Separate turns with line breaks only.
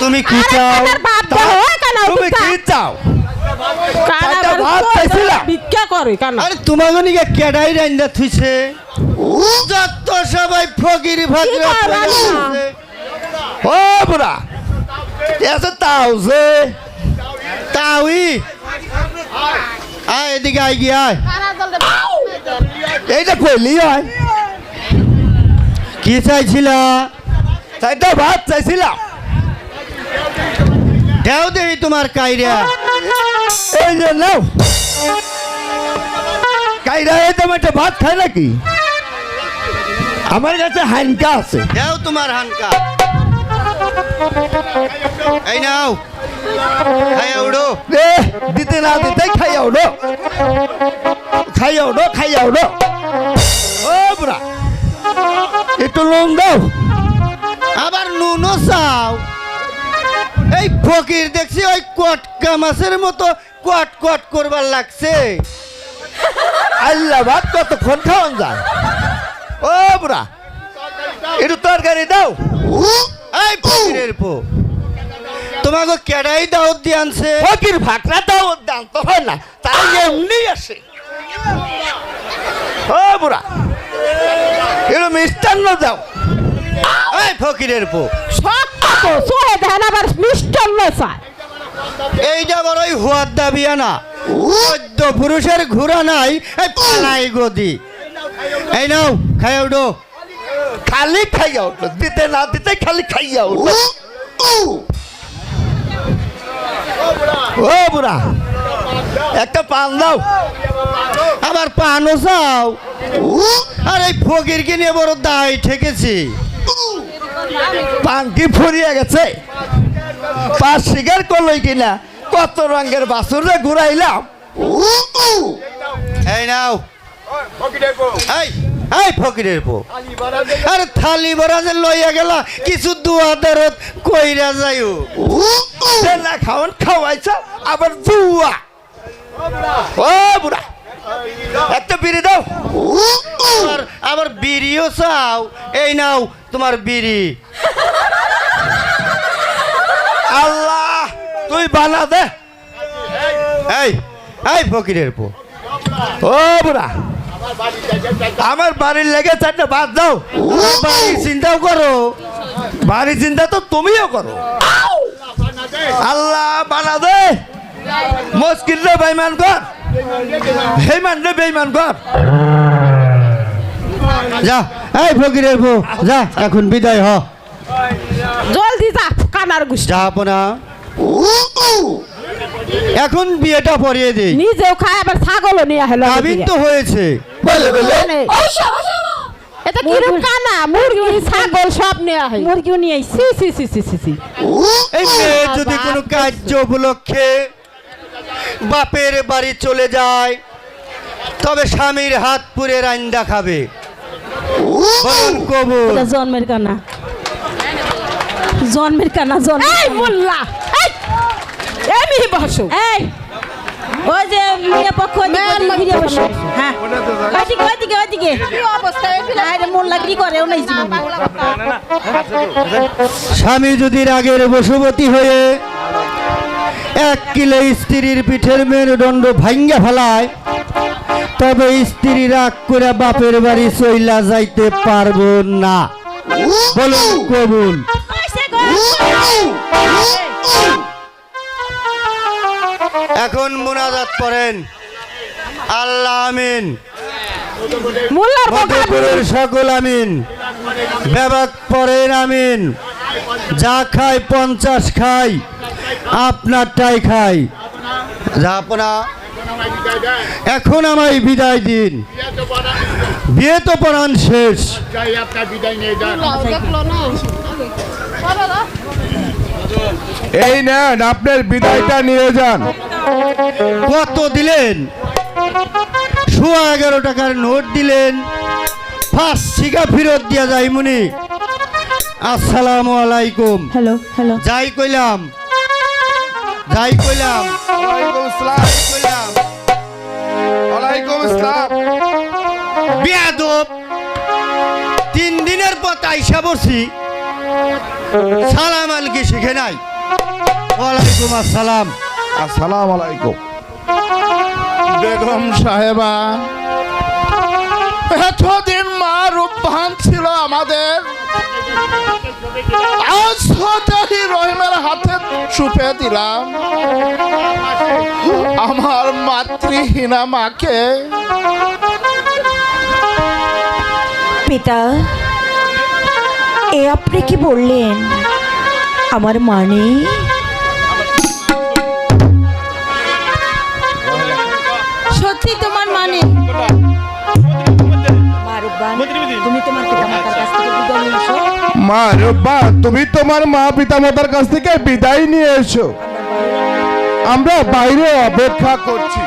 তুমি কি চাও?
তুমি কি চাও?
সবাই ফকির ফাকির?
ও বুড়া এসে তাও যে।
তাউই আয় এদিকে গিয়ে আয়।
এইটা কইলি হয়?
কি চাইছিলা?
চারটা ভাত চাইছিলাম
দেও দেহি তোমার কাইরা।
এই যে নাও। কাইরা এই তো একটা ভাত খায় নাকি? আমার কাছে হানকা আছে।
দেও তোমার হানকা। এই নাও। খাইয়া উড়ো।
এ দিতে না দিতে খাইয়া উঠো খাইয়া উঠো খাইয়া উঠো ও বুড়া। একটু লোন দাও।
আবার নুনও চাও। এই ফকির দেখছি ওই কটকা মাছের মতো কট কট করবার লাগছে।
আল্লাহ ভাত কতক্ষণ খাওয়ান যায়? ও বুড়া একটু তরকারি দাও।
এই ফকিরের পো তোমাকে কেডাই দাওয়াত দিয়ে আনছে।
ফকির ভাকরা দাও দাম তো হয় না তাই এমনি আসে। ও বুড়া একটু মিষ্টান্ন দাও।
এই ফকিরের পো
মিষ্টান্ন চায়।
এইটা বড় ওই হুয়ার দাবিয়া না চোদ্দ পুরুষের ঘোরা নাই এই পালাই গদি। এই নাও খাই উঠো।
খালি খাইয়া উঠল দিতে না দিতে খালি খাইয়া উঠল ও বুড়া। একটা পান দাও।
আবার পানও চাও। আর এই ফকিরকে নিয়ে বড় দায় ঠেকেছি।
পান কি ফুরিয়ে গেছে? পাঁচ শিকার করলই কিনা? কত রঙের বাসুরে ঘুরাইলাম।
এই নাও। এই এই ফকিরের পো আরে থালি লইয়া গেলা কিছু দুয়া দেরত কইরা যাইও।
না খাওয়ান খাওয়াইছ আবার জুয়া ও বুড়া একটা বিড়ি দাও।
আবার বিড়িও চাও, এই নাও তোমার বিড়ি।
আল্লাহ, তুই বানা দে।
এই এই ফকিরের পো
ও বুড়া, আমার বাড়ির লেগে চারটে বাদ দাও।
আমার বাড়ি চিন্তাও করো।
বাড়ি চিন্তা তো তুমিও করো। আল্লাহ মুশকিল রে বেইমান কর। বেইমান রে বেইমান কর।
যা এই ফকিরের পো যা এখন বিদায় হ।
জলদি যা কানার গুষ্টি।
যা আপনা। এখন বিয়েটা পরিয়ে দে।
নিজেও খায় আবার ছাগলও নিয়ে হলো
কাবিন তো হয়েছে।
এটা কিরম কানা? মুরগি ছাগল সব নেওয়া হয় মুরগিও নিয়ে আইছি। সি সি সি সি সি
এই মেয়ে যদি কোনো কার্য উপলক্ষে বাপের বাড়ি চলে যায় তবে স্বামীর হাত পুরে রান্দা খাবে বলুন কবুল
জন্মের কানা জন্মের কানা জন্ম
এই মোল্লা এই এমি বসো
এই ওই যে মেয়ে পক্ষ ওইদিকে, ওইদিকে বসো। হ্যাঁ ওইদিকে ওইদিকে ওইদিকে আরে মোল্লা কি করে ও নাই
স্বামী যদি রাগের বশবতী হয়ে এক কিলো স্ত্রীর পিঠের মেরুদণ্ড ভাঙ্গা ফেলায়। তবে স্ত্রী রাগ করে বাপের বাড়ি চইলা যাইতে পারব না। বলুন কবুল। এখন মোনাজাত করেন। আল্লাহ আমিন। সকল আমিন। ব্যাবাক পরেন আমিন। যা খায় পঞ্চাশ খাই আপনারটাই খাই। যা আপনা। এখন আমায় বিদায় দিন। বিয়ে তো পড়ান শেষ।
এই নেন আপনার বিদায়টা নিয়ে যান।
কত দিলেন? সোয়া এগারো টাকার নোট দিলেন। ফার্স্ট শিকা ফেরত দিয়া যায় মুনি। আসসালামু আলাইকুম।
Hello hello.
যাই কইলাম। যাই কইলাম
ওয়ালাইকুম আসসালাম
কইলাম
ওয়ালাইকুম আসসালাম
বিয়াদব তিন দিনের পর আইসা বসি সালাম আলকি শিখে নাই ওয়ালাইকুম আসসালাম
আসসালাম আলাইকুম বেগম সাহেবা এতদিন মা রূপবান ছিল আমাদের। আজ হঠাৎই রহিমের হাতে সুপে দিলাম। আমার মাতৃহীনা মাকে।
পিতা এ আপনি কি বললেন? আমার মানে
মা বা, তুমি তোমার মা পিতা মাতার কাছ থেকে বিদায় নিয়ে এসো। আমরা বাইরে অপেক্ষা করছি।